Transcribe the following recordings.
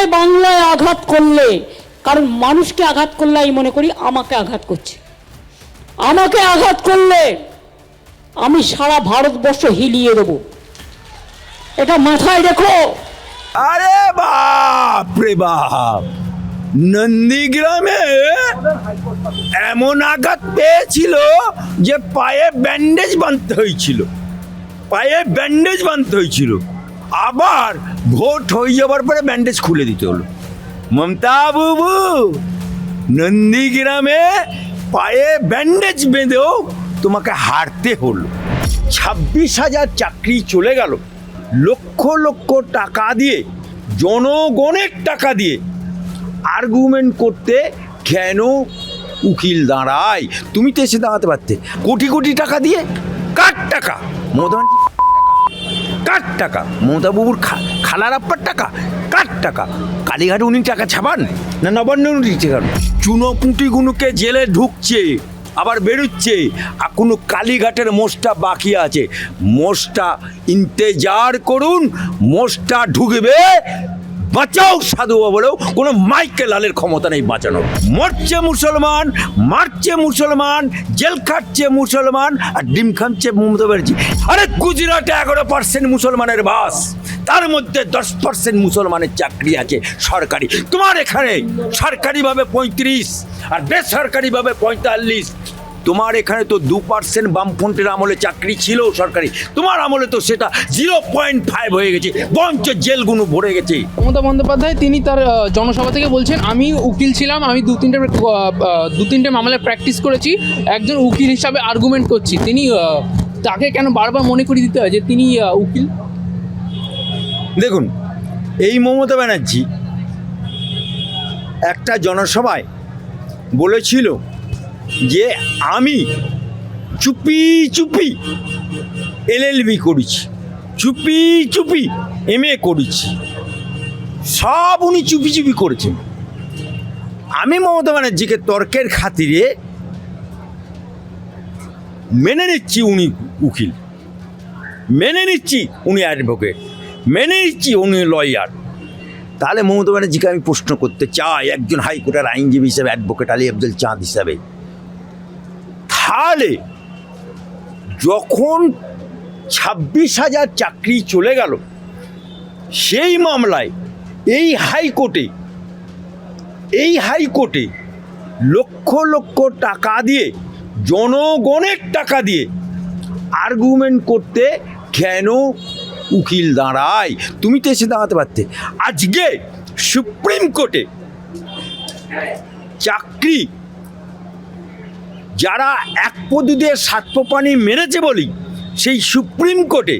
জয় বাংলায় আঘাত করলে, কারণ মানুষকে আঘাত করলে আমি মনে করি আমাকে আঘাত করছে। আমাকে আঘাত করলে আমি সারা ভারতবর্ষ হিলিয়ে দেবো। এটা মাথায় রেখো। আরে বাপ রে বাপ, নন্দীগ্রামে এমন আঘাত পেয়েছিল যে পায়ে ব্যান্ডেজ বাঁধতে হয়েছিল। পায়ে ব্যান্ডেজ বাঁধতে হয়েছিল। আবার ভোট হয়ে যাওয়ার পরে ব্যান্ডেজ খুলে দিতে হলো। মমতা বাবু, নন্দীগ্রামে পায়ে ব্যান্ডেজ বেঁধেও তোমাকে হারতে হলো। ছাব্বিশ হাজার চাকরি চলে গেল। লক্ষ লক্ষ টাকা দিয়ে, জনগণের টাকা দিয়ে আর্গুমেন্ট করতে কেন উকিল দাঁড়ায়? তুমি তো এসে দাঁড়াতে পারতে। কোটি কোটি টাকা দিয়ে কার টাকা? মমতা কার টাকা? মমতা বাবুর খালার আপ্পার টাকা? কার টাকা? কালীঘাটে উনি টাকা ছাপান? না নবান্ন উনি টাকা চুনো গুনুকে জেলে ঢুকছে, আবার বেরোচ্ছে। আর কোনো কালীঘাটের মোষটা বাকি আছে। মোষটা ইন্তেজার করুন, মোষটা ঢুকবে বাঁচাও সাধু বলেও কোনো মাইকে লালের ক্ষমতা নেই বাঁচানোর। মরছে মুসলমান, মারছে মুসলমান, জেল খাটছে মুসলমান, আর ডিম খাচ্ছে মমতা ব্যানার্জি। আরে গুজরাটে এগারো পার্সেন্ট মুসলমানের বাস, তার মধ্যে দশ পার্সেন্ট মুসলমানের চাকরি আছে সরকারি। তোমার এখানে সরকারিভাবে পঁয়ত্রিশ, আর বেসরকারিভাবে পঁয়তাল্লিশ তোমার এখানে তো দু পার্সেন্ট বামফ্রন্টের আমলে চাকরি ছিল সরকারি। তোমার আমলে তো সেটা জিরো পয়েন্ট ফাইভ হয়ে গেছে। বঞ্চ জেলগুলো ভরে গেছে। মমতা বন্দ্যোপাধ্যায় তিনি তার জনসভা থেকে বলছেন আমি উকিল ছিলাম আমি দু তিনটে দু তিনটে মামলায় প্র্যাকটিস করেছি একজন উকিল হিসাবে আর্গুমেন্ট করছি। তিনি তাকে কেন বারবার মনে করিয়ে দিতে হয় যে তিনি উকিল? দেখুন এই মমতা ব্যানার্জি একটা জনসভায় বলেছিল যে আমি চুপি চুপি এলএলবি করেছি, চুপি চুপি এম এ করেছি, সব উনি চুপি চুপি করেছেন। আমি মমতা ব্যানার্জিকে তর্কের খাতিরে মেনে নিচ্ছি উনি উকিল, মেনে নিচ্ছি উনি অ্যাডভোকেট মেনে নিচ্ছি উনি লয়ার তাহলে মমতা ব্যানার্জিকে আমি প্রশ্ন করতে চাই, একজন হাইকোর্টের আইনজীবী হিসেবে অ্যাডভোকেট আলী আব্দুল চাঁদ হিসাবে। তাহলে যখন ছাব্বিশ হাজার চাকরি চলে গেল, সেই মামলায় এই হাইকোর্টে এই হাইকোর্টে লক্ষ লক্ষ টাকা দিয়ে, জনগণের টাকা দিয়ে আর্গুমেন্ট করতে কেন উকিল দাঁড়ায়? তুমি তো এসে দাঁড়াতে পারতে। আজকে সুপ্রিম কোর্টে চাকরি যারা এক পদ্ধতিতে সাত পানি মেরেছে বলি সেই সুপ্রিম কোর্টে,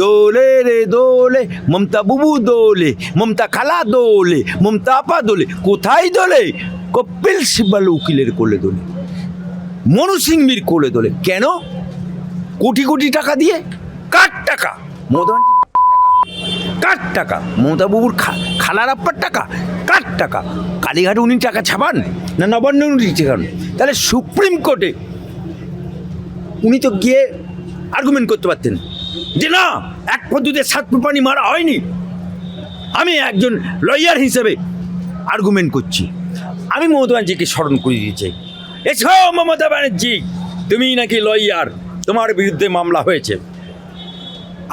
দোলে রে দোলে, মমতা বুবু দোলে, মমতা খালা দোলে, মমতা আপা দোলে, কোথায় দোলে? কপিল সিব্বাল উকিলের কোলে দোলে, মনু সিংবির কোলে দোলে। কেন? কোটি কোটি টাকা দিয়ে? কার টাকা? ব্যানার্জি কার টাকা? মমতা বাবুর খালার আপ্পার টাকা? কার টাকা? কালীঘাটে উনি টাকা ছাপান? না নবান্ন উনি ছাপান তাহলে সুপ্রিম কোর্টে উনি তো গিয়ে আর্গুমেন্ট করতে পারতেন যে না, এক পদ্ধতিতে সাত পানি মারা হয়নি। আমি একজন লয়ার হিসেবে আর্গুমেন্ট করছি। আমি মমতা ব্যানার্জিকে স্মরণ করে দিয়েছি এছাড়াও মমতা ব্যানার্জি, তুমি নাকি লয়ার তোমার বিরুদ্ধে মামলা হয়েছে।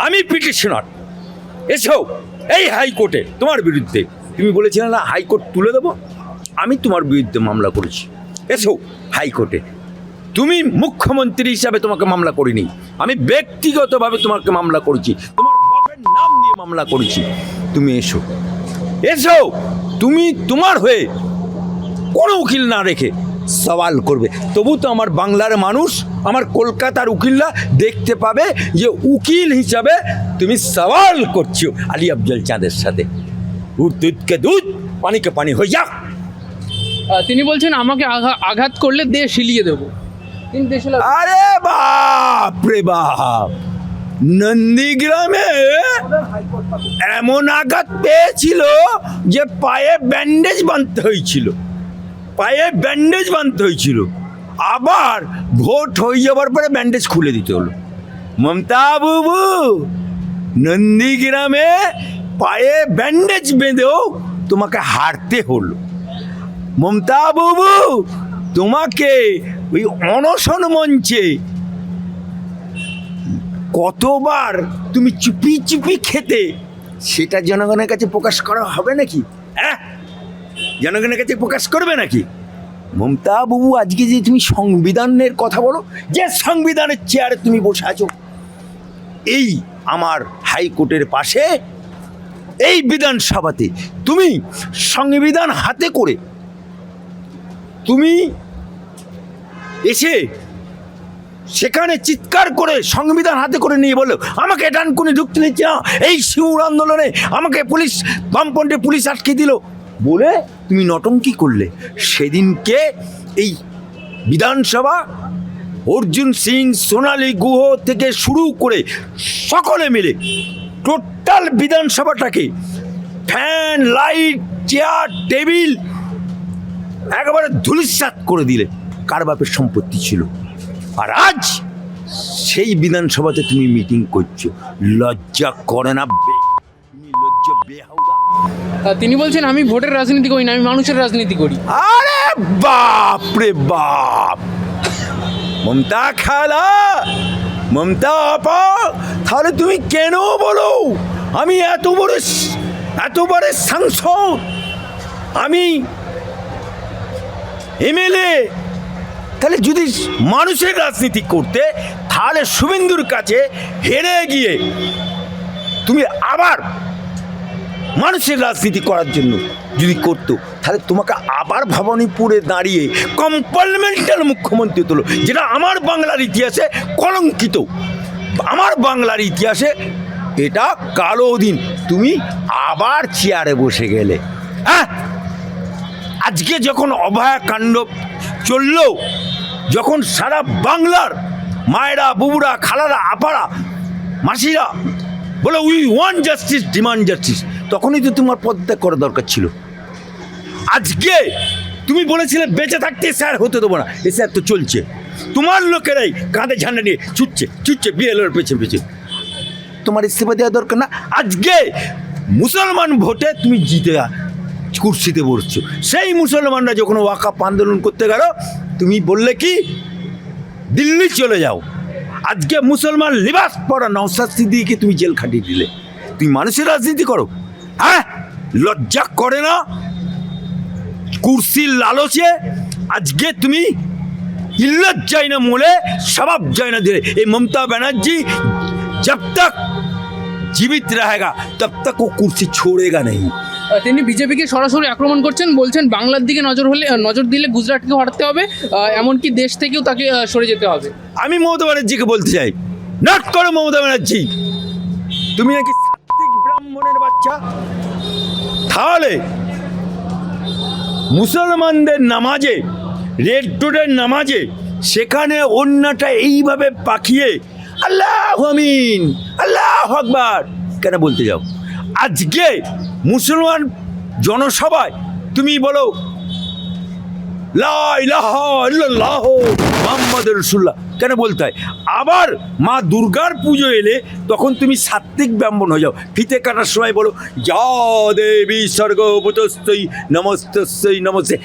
আমি পিটিশনার এসো এই হাইকোর্টে তোমার বিরুদ্ধে, তুমি বলেছিলে না হাইকোর্ট তুলে দেবো? আমি তোমার বিরুদ্ধে মামলা করেছি। এসো হাইকোর্টে। তুমি মুখ্যমন্ত্রী হিসাবে তোমাকে মামলা করিনি। আমি ব্যক্তিগতভাবে তোমাকে মামলা করেছি। তোমার বাপের নাম নিয়ে মামলা করেছি। তুমি এসো। এসো! তুমি তোমার হয়ে কোনো উকিল না রেখে সওয়াল করবে। তবু তো আমার বাংলার মানুষ, আমার কলকাতার উকিলরা দেখতে পাবে যে উকিল হিসাবে তুমি সওয়াল করছ আলী আফজল চাঁদের সাথে। দুধ দুধকে দুধ, পানিকে পানি হয়ে যাক। তিনি বলছেন, আমাকে আঘা- আঘাত করলে দেশ হিলিয়ে দেবো। আরে বাপ রে বাপ! নন্দীগ্রামে এমন আঘাত পেয়েছিল যে পায়ে ব্যান্ডেজ বাঁধতে হয়েছিল। পায়ে ব্যান্ডেজ বাঁধতে হয়েছিল। আবার ভোট হয়ে যাওয়ার পরে ব্যান্ডেজ খুলে দিতে হলো। মমতা বাবু, নন্দীগ্রামে পায়ে ব্যান্ডেজ বেঁধেও তোমাকে হারতে হলো। মমতা বাবু, তোমাকে ওই অনশন মঞ্চে কতবার তুমি চুপি চুপি খেতে, সেটা জনগণের কাছে প্রকাশ করা হবে নাকি? হ্যাঁ? জনগণের কাছে প্রকাশ করবে নাকি? মমতা বাবু, আজকে যে তুমি সংবিধানের কথা বলো, যে সংবিধানের চেয়ারে তুমি বসে আছো, এই আমার হাইকোর্টের পাশে, এই বিধানসভাতে তুমি সংবিধান হাতে করে তুমি এসে সেখানে চিৎকার করে সংবিধান হাতে করে নিয়ে বলল, আমাকে ডানকুনি ঢুকতে দিচ্ছে না? এই শিউর আন্দোলনে আমাকে পুলিশ, বামপন্থে পুলিশ আটকে দিল। বলে তুমি নটঙ্কি করলে? সেদিনকে এই বিধানসভা অর্জুন সিং, সোনালি গুহ থেকে শুরু করে সকলে মিলে টোটাল বিধানসভাটাকে ফ্যান, লাইট, চেয়ার, টেবিল একেবারে ধুলিসাৎ করে দিলে কার বাপের সম্পত্তি ছিল? আর আজ সেই বিধানসভাতে তুমি মিটিং করছ। লজ্জা করে না বে তুমি লজ্জা বেহাউদা তিনি বলছেন আমি ভোটের রাজনীতি করি না আমি মানুষের রাজনীতি করি। আরে বাপ রে বাপ! মমতা খালা মমতা আপা তাহলে তুমি কেন বলো? আমি এত বড় এত বড় সাংসদ। আমি এমএলএ, তাহলে যদি মানুষের রাজনীতি করতে, তাহলে শুভেন্দুর কাছে হেরে গিয়ে তুমি আবার মানুষের রাজনীতি করার জন্য যদি করতো, তাহলে তোমাকে আবার ভবানীপুরে দাঁড়িয়ে কম্পার্টমেন্টাল মুখ্যমন্ত্রী তোলো যেটা আমার বাংলার ইতিহাসে কলঙ্কিত। আমার বাংলার ইতিহাসে এটা কালো দিন। তুমি আবার চেয়ারে বসে গেলে। হ্যাঁ আজকে যখন অভয়া কাণ্ড চলল, যখন সারা বাংলার মায়েরা, বুবুরা, খালারা, আপারা, মাসিরা বলে we want justice demand justice তখনই তো তোমার পদত্যাগ করা দরকার ছিল। আজকে তুমি বলেছিলে, বেঁচে থাকতে স্যার হতে দেবো না। এ স্যার তো চলছে। তোমার লোকেরাই কাঁধে ঝান্ডা নিয়ে ছুটছে ছুটছে বিএলওর পেছন পেছন। তোমার ইস্তেফা দেওয়া দরকার না। আজকে মুসলমান ভোটে তুমি জিতে কুর্সিতে বসছো সেই মুসলমানরা যখন ওয়াকাপ আন্দোলন করতে গেল তুমি বললে কি দিল্লি চলে যাও আজকে মুসলমান লিবাস পরা নওসাদ সিদ্দিকে তুমি জেল খাটিয়ে দিলে তুমি মানুষের রাজনীতি করো হ্যাঁ লজ্জা করে না কুর্সির লালচে আজকে তুমি ইল্লত যায় না মোলে স্বভাব যায় না দিলে এই মমতা ব্যানার্জি जब तक जीवित रहेगा तब तक वो कुर्सी छोड़ेगा नहीं তিনি বিজেপিকে সরাসরি আক্রমণ করছেন, বলছেন বাংলার দিকে নজর হলে নজর দিলে গুজরাটকে হটাতে হবে এমনকি দেশ থেকেও তাকে সরে যেতে হবে। আমি মমতা ব্যানার্জিকে বলতে চাই, নট করো মমতা ব্যানার্জি। তুমি নাকি সাত্বিক ব্রাহ্মণের বাচ্চা? তাহলে মুসলমানদের নামাজে, রেড রোডের নামাজে, সেখানে অন্যটা এইভাবে পাখিয়ে, আল্লাহ আমিন, আল্লাহ আকবার, কেন বলতে যাও? আজকে মুসলমান জনসভায় তুমি বলো মুহাম্মাদুর রাসূলুল্লাহ, কেন বলতে হয়? আবার মা দুর্গার পুজো এলে তখন তুমি সাত্বিক ব্রাহ্মণ হয়ে যাও। ফিতে কাটার সময় বলো, যা দেবী স্বর্গভূতস্থই নমস্তস্যই নমস্তে,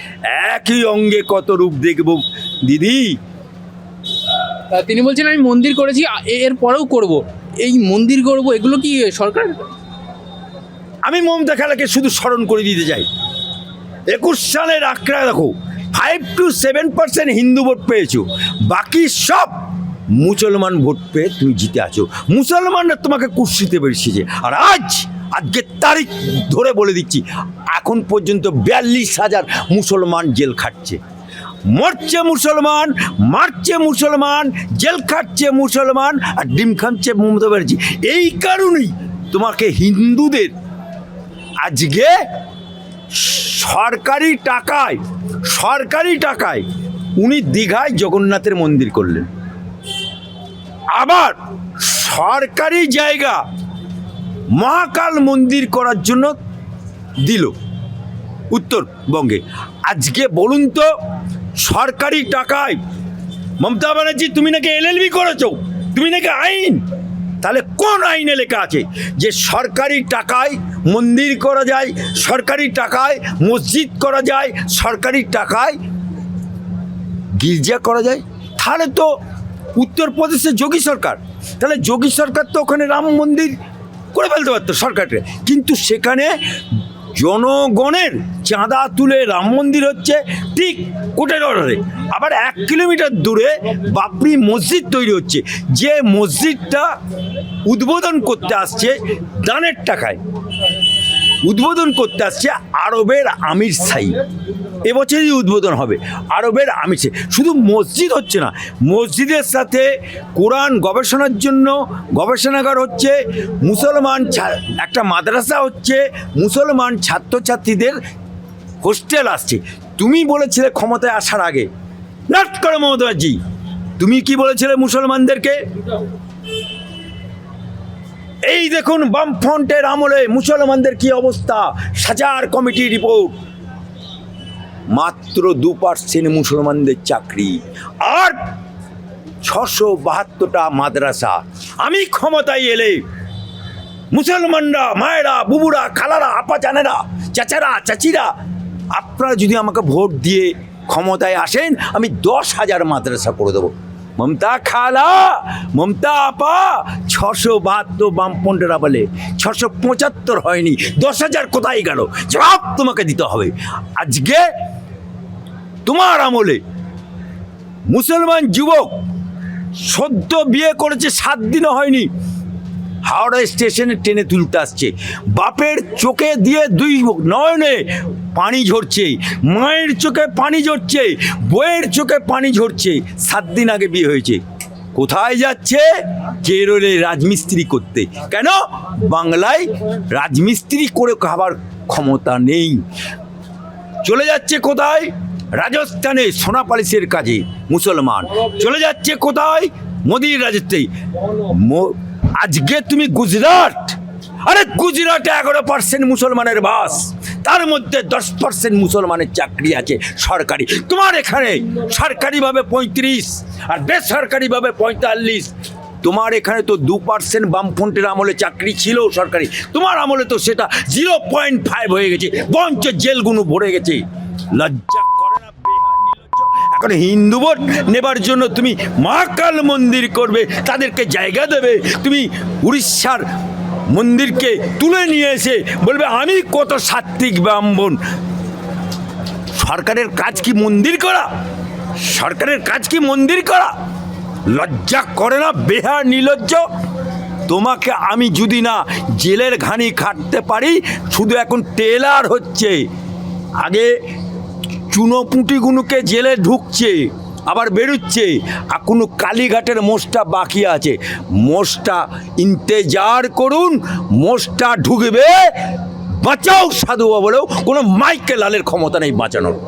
একই অঙ্গে কত রূপ দেখব দিদি? তিনি বলছেন, আমি মন্দির করেছি আ- এ- এর পরেও করব। এই মন্দির করব, এগুলো কি সরকার আমি মমতা খেলাকে শুধু স্মরণ করে দিতে চাই। একুশ সালের আঁকড়া দেখো five two seven percent Hindu vote পেয়েছ। বাকি সব মুসলমান ভোট পেয়ে তুমি জিতে আছো। মুসলমানরা তোমাকে কুর্সিতে বেরিয়েছে। আর আজ আজকের তারিখ ধরে বলে দিচ্ছি, এখন পর্যন্ত বিয়াল্লিশ হাজার মুসলমান জেল খাটছে। মরছে মুসলমান, মারছে মুসলমান, জেল খাটছে মুসলমান, আর ডিম খাচ্ছে মমতা ব্যানার্জি। এই কারণেই তোমাকে হিন্দুদের আজকে সরকারি টাকায় সরকারি টাকায় উনি দীঘায় জগন্নাথের মন্দির করলেন। আবার সরকারি জায়গা মহাকাল মন্দির করার জন্য দিল উত্তরবঙ্গে। আজকে বলুন তো, সরকারি টাকায় মমতা ব্যানার্জি, তুমি নাকি এলএলবি করেছ? তুমি নাকি আইন? তাহলে কোন আইনে লেখা আছে যে সরকারি টাকায় মন্দির করা যায়, সরকারি টাকায় মসজিদ করা যায়, সরকারি টাকায় গির্জা করা যায়? তাহলে তো উত্তরপ্রদেশে যোগী সরকার। তাহলে যোগী সরকার তো ওখানে রাম মন্দির করে ফেলতে পারতো সরকারকে। কিন্তু সেখানে জনগণের চাঁদা তুলে রাম মন্দির হচ্ছে ঠিক কোটের অর্ডারে আবার এক কিলোমিটার দূরে বাপরি মসজিদ তৈরি হচ্ছে। যে মসজিদটা উদ্বোধন করতে আসছে দানের টাকায়। উদ্বোধন করতে আসছে আরবের আমির সাই এবছরই উদ্বোধন হবে। আরবের সাই শুধু মসজিদ হচ্ছে না, মসজিদের সাথে কোরআন গবেষণার জন্য গবেষণাগার হচ্ছে, মুসলমান একটা মাদ্রাসা হচ্ছে, মুসলমান ছাত্রছাত্রীদের হোস্টেল আসছে। তুমি বলেছিলে ক্ষমতায় আসার আগে। নাট করে মমতাজি। তুমি কি বলেছিলে মুসলমানদেরকে? এই দেখুন বামফ্রন্টের আমলে মুসলমানদের কি অবস্থা? সাজার কমিটি রিপোর্ট। মাত্র দু পার্সেন্ট মুসলমানদের চাকরি। আর ছশো বাহাত্তরটা মাদ্রাসা। আমি ক্ষমতায় এলে মুসলমানরা, মায়েরা, বুবুরা, খালারা আপা জানেরা চাচারা, চাচিরা, আপনারা যদি আমাকে ভোট দিয়ে ক্ষমতায় আসেন, আমি দশ হাজার মাদ্রাসা করে দেবো। মমতা খালা, মমতা আপা, ছশো বাহাত্তর বামপন্ডেরা বলে ছশো পঁচাত্তর হয়নি, দশ হাজার কোথায় গেল? জবাব তোমাকে দিতে হবে। আজকে তোমার আমলে। মুসলমান যুবক সদ্য বিয়ে করেছে, সাত দিনও হয়নি। হাওড়া স্টেশনে ট্রেনে তুলতে আসছে। বাপের চোখে দিয়ে দুই নয়নে পানি ঝরছে, মায়ের চোখে পানি ঝরছে বইয়ের চোখে পানি ঝরছে। সাত দিন আগে বিয়ে হয়েছে। কোথায় যাচ্ছে? কেরলে রাজমিস্ত্রি করতে। কেন? বাংলায় রাজমিস্ত্রি করে খাবার ক্ষমতা নেই। চলে যাচ্ছে কোথায়? রাজস্থানে সোনা পালিশের কাজে মুসলমান। চলে যাচ্ছে কোথায়? মোদির রাজত্বে আজকে তুমি গুজরাট। আরে গুজরাটে এগারো পার্সেন্ট মুসলমানের বাস। তার মধ্যে দশ পার্সেন্ট মুসলমানের চাকরি আছে সরকারি। তোমার এখানে সরকারিভাবে পঁয়ত্রিশ আর বেসরকারিভাবে পঁয়তাল্লিশ। তোমার এখানে তো দু পার্সেন্ট বামফ্রন্টের আমলে চাকরি ছিল সরকারি। তোমার আমলে তো সেটা জিরো পয়েন্ট ফাইভ হয়ে গেছে। বঞ্চ জেলগুলো ভরে গেছে। লজ্জা এখন হিন্দু ভোট নেবার জন্য তুমি মহাকাল মন্দির করবে, তাদেরকে জায়গা দেবে। তুমি উড়িষ্যার মন্দিরকে তুলে নিয়ে এসে বলবে, আমি কত সাত্বিক ব্রাহ্মণ। সরকারের কাজ কি মন্দির করা? সরকারের কাজ কি মন্দির করা? লজ্জা করে না, বেহার নির্লজ্জ তোমাকে আমি যদি না জেলের ঘানি খাটতে পারি, শুধু এখন টেলার হচ্ছে। আগে চুনো পুঁটিগুলোকে জেলে ঢুকছে, আবার বেরুচ্ছে। আর কোনো কালীঘাটের মোষটা বাকি আছে। মোষটা ইন্তেজার করুন, মোষটা ঢুকবে। বাঁচাও সাধু বলেও কোনো মাইকে লালের ক্ষমতা নেই বাঁচানোর।